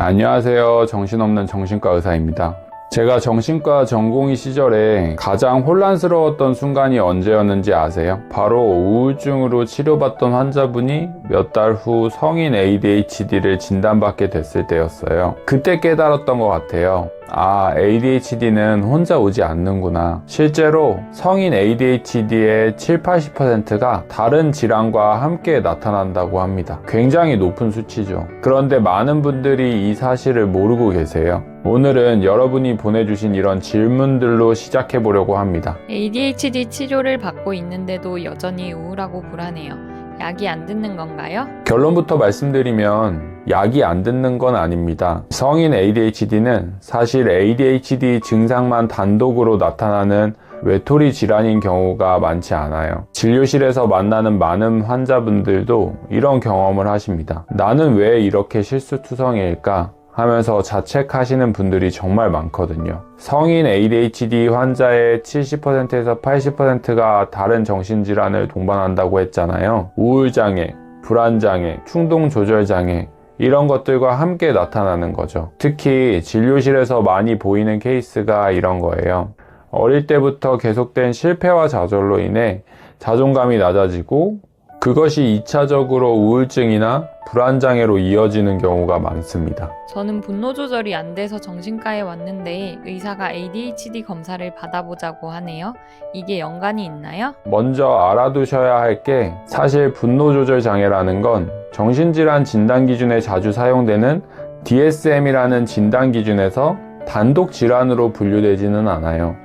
안녕하세요. 정신없는 정신과 의사입니다. 제가 정신과 전공의 시절에 가장 혼란스러웠던 순간이 언제였는지 아세요? 바로 우울증으로 치료받던 환자분이 몇 달 후 성인 ADHD를 진단받게 됐을 때였어요. 그때 깨달았던 것 같아요. 아, ADHD는 혼자 오지 않는구나. 실제로 성인 ADHD의 7, 80%가 다른 질환과 함께 나타난다고 합니다. 굉장히 높은 수치죠. 그런데 많은 분들이 이 사실을 모르고 계세요. 오늘은 여러분이 보내주신 이런 질문들로 시작해 보려고 합니다. ADHD 치료를 받고 있는데도 여전히 우울하고 불안해요. 약이 안 듣는 건가요? 결론부터 말씀드리면 약이 안 듣는 건 아닙니다. 성인 ADHD는 사실 ADHD 증상만 단독으로 나타나는 외톨이 질환인 경우가 많지 않아요. 진료실에서 만나는 많은 환자분들도 이런 경험을 하십니다. 나는 왜 이렇게 실수투성이일까? 하면서 자책하시는 분들이 정말 많거든요. 성인 ADHD 환자의 70%에서 80%가 다른 정신질환을 동반한다고 했잖아요. 우울장애, 불안장애, 충동조절장애, 이런 것들과 함께 나타나는 거죠. 특히 진료실에서 많이 보이는 케이스가 이런 거예요. 어릴 때부터 계속된 실패와 좌절로 인해 자존감이 낮아지고 그것이 2차적으로 우울증이나 불안장애로 이어지는 경우가 많습니다. 저는 분노 조절이 안 돼서 정신과에 왔는데 의사가 ADHD 검사를 받아보자고 하네요. 이게 연관이 있나요? 먼저 알아두셔야 할 게 사실 분노 조절 장애라는 건 정신질환 진단 기준에 자주 사용되는 DSM이라는 진단 기준에서 단독 질환으로 분류되지는 않아요.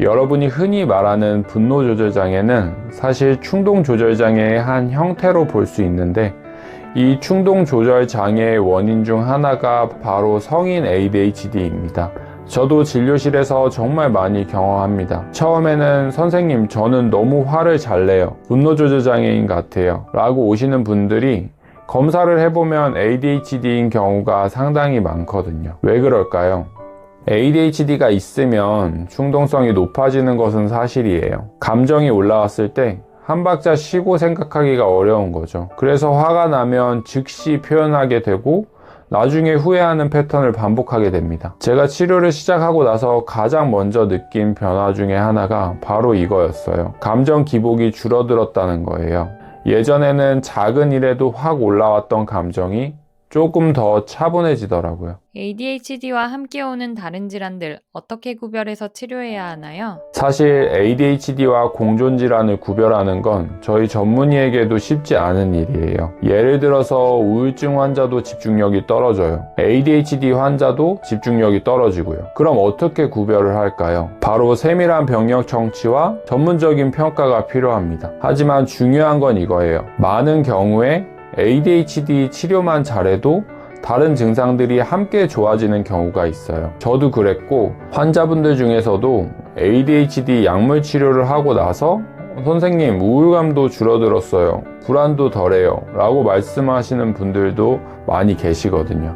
여러분이 흔히 말하는 분노 조절 장애는 사실 충동 조절 장애의 한 형태로 볼 수 있는데 이 충동 조절 장애의 원인 중 하나가 바로 성인 ADHD입니다. 저도 진료실에서 정말 많이 경험합니다. 처음에는 선생님, 저는 너무 화를 잘 내요. 분노 조절 장애인 같아요. 라고 오시는 분들이 검사를 해보면 ADHD인 경우가 상당히 많거든요. 왜 그럴까요? ADHD가 있으면 충동성이 높아지는 것은 사실이에요. 감정이 올라왔을 때 한 박자 쉬고 생각하기가 어려운 거죠. 그래서 화가 나면 즉시 표현하게 되고 나중에 후회하는 패턴을 반복하게 됩니다. 제가 치료를 시작하고 나서 가장 먼저 느낀 변화 중에 하나가 바로 이거였어요. 감정 기복이 줄어들었다는 거예요. 예전에는 작은 일에도 확 올라왔던 감정이 조금 더 차분해지더라고요. ADHD와 함께 오는 다른 질환들 어떻게 구별해서 치료해야 하나요? 사실 ADHD와 공존 질환을 구별하는 건 저희 전문의에게도 쉽지 않은 일이에요. 예를 들어서 우울증 환자도 집중력이 떨어져요. ADHD 환자도 집중력이 떨어지고요. 그럼 어떻게 구별을 할까요? 바로 세밀한 병력 청취와 전문적인 평가가 필요합니다. 하지만 중요한 건 이거예요. 많은 경우에 ADHD 치료만 잘해도 다른 증상들이 함께 좋아지는 경우가 있어요. 저도 그랬고, 환자분들 중에서도 ADHD 약물 치료를 하고 나서 선생님, 우울감도 줄어들었어요. 불안도 덜해요. 라고 말씀하시는 분들도 많이 계시거든요.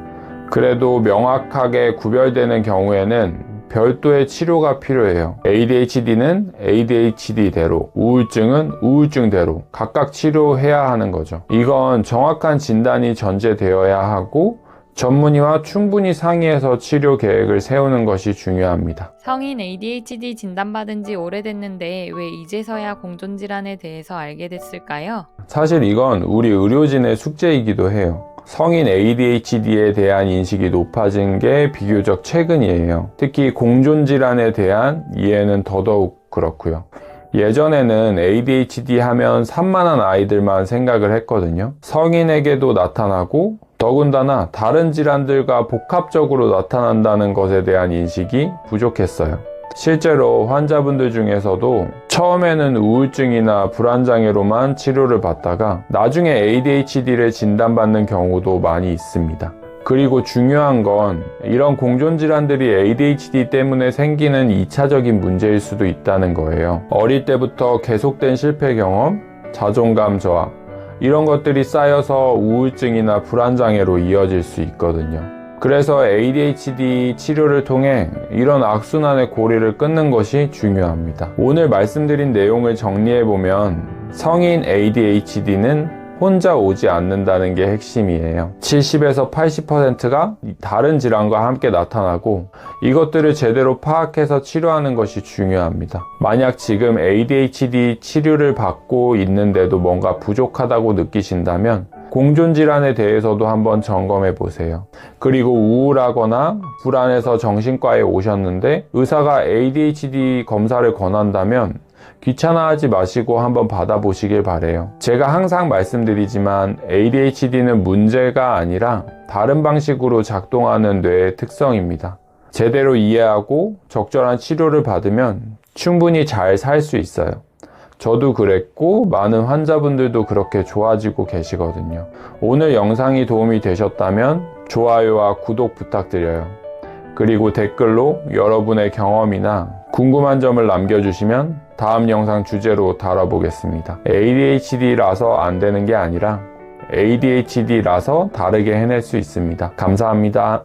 그래도 명확하게 구별되는 경우에는 별도의 치료가 필요해요. ADHD는 ADHD대로, 우울증은 우울증대로 각각 치료해야 하는 거죠. 이건 정확한 진단이 전제되어야 하고 전문의와 충분히 상의해서 치료 계획을 세우는 것이 중요합니다. 성인 ADHD 진단받은 지 오래됐는데 왜 이제서야 공존 질환에 대해서 알게 됐을까요? 사실 이건 우리 의료진의 숙제이기도 해요. 성인 ADHD에 대한 인식이 높아진 게 비교적 최근이에요. 특히 공존 질환에 대한 이해는 더더욱 그렇고요. 예전에는 ADHD 하면 산만한 아이들만 생각을 했거든요. 성인에게도 나타나고 더군다나 다른 질환들과 복합적으로 나타난다는 것에 대한 인식이 부족했어요. 실제로 환자분들 중에서도 처음에는 우울증이나 불안장애로만 치료를 받다가 나중에 ADHD를 진단받는 경우도 많이 있습니다. 그리고 중요한 건 이런 공존질환들이 ADHD 때문에 생기는 2차적인 문제일 수도 있다는 거예요. 어릴 때부터 계속된 실패 경험, 자존감 저하, 이런 것들이 쌓여서 우울증이나 불안장애로 이어질 수 있거든요. 그래서 ADHD 치료를 통해 이런 악순환의 고리를 끊는 것이 중요합니다. 오늘 말씀드린 내용을 정리해보면 성인 ADHD는 혼자 오지 않는다는 게 핵심이에요. 70에서 80%가 다른 질환과 함께 나타나고 이것들을 제대로 파악해서 치료하는 것이 중요합니다. 만약 지금 ADHD 치료를 받고 있는데도 뭔가 부족하다고 느끼신다면 공존 질환에 대해서도 한번 점검해 보세요. 그리고 우울하거나 불안해서 정신과에 오셨는데 의사가 ADHD 검사를 권한다면 귀찮아하지 마시고 한번 받아보시길 바래요. 제가 항상 말씀드리지만 ADHD는 문제가 아니라 다른 방식으로 작동하는 뇌의 특성입니다. 제대로 이해하고 적절한 치료를 받으면 충분히 잘 살 수 있어요. 저도 그랬고 많은 환자분들도 그렇게 좋아지고 계시거든요. 오늘 영상이 도움이 되셨다면 좋아요와 구독 부탁드려요. 그리고 댓글로 여러분의 경험이나 궁금한 점을 남겨주시면 다음 영상 주제로 다뤄보겠습니다. ADHD라서 안 되는 게 아니라 ADHD라서 다르게 해낼 수 있습니다. 감사합니다.